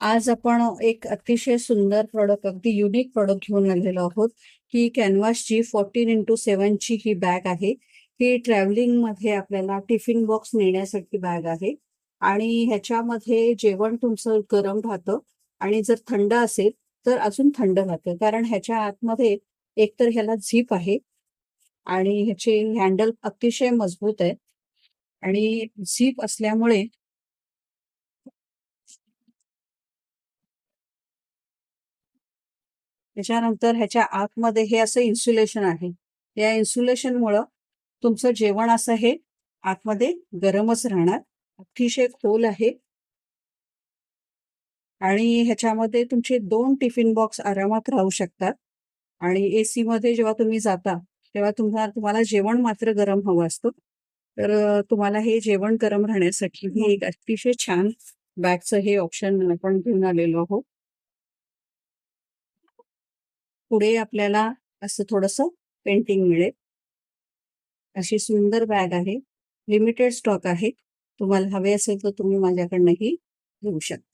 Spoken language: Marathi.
आज आपण एक अतिशय सुंदर प्रॉडक्ट अगदी युनिक प्रोडक्ट घेऊन आलेलो आहोत. ही कॅनव्हासची फोर्टीन इंटू सेव्हनची ही बॅग आहे. ही ट्रॅव्हलिंगमध्ये आपल्याला टिफिन बॉक्स नेण्यासाठी बॅग आहे. आणि ह्याच्यामध्ये जेवण तुमचं गरम राहतं. आणि जर थंड असेल तर अजून थंड राहतं. कारण ह्याच्या आतमध्ये एकतर ह्याला झीप आहे. आणि ह्याचे हँडल अतिशय मजबूत आहे आणि झीप असल्यामुळे त्याच्यानंतर ह्याच्या आतमध्ये हे असं इन्सुलेशन आहे. या इन्सुलेशनमुळं तुमचं जेवण असं हे आतमध्ये गरमच राहणार. अतिशय खोल आहे. आणि ह्याच्यामध्ये तुमचे दोन टिफिन बॉक्स आरामात राहू शकतात. आणि एसी मध्ये जेव्हा तुम्ही जाता तेव्हा तुम्हाला तुम्हाला जेवण मात्र गरम हवं असतं. तर तुम्हाला हे जेवण गरम राहण्यासाठी हे एक अतिशय छान बॅगचं हे ऑप्शन आपण घेऊन आलेलो आहोत. पुढे आपल्याला असं थोडस पेंटिंग मिळेल. अशी सुंदर बॅग आहे. लिमिटेड स्टॉक आहे. तुम्हाला हवे असेल तर तुम्ही माझ्याकडनंही घेऊ शकता.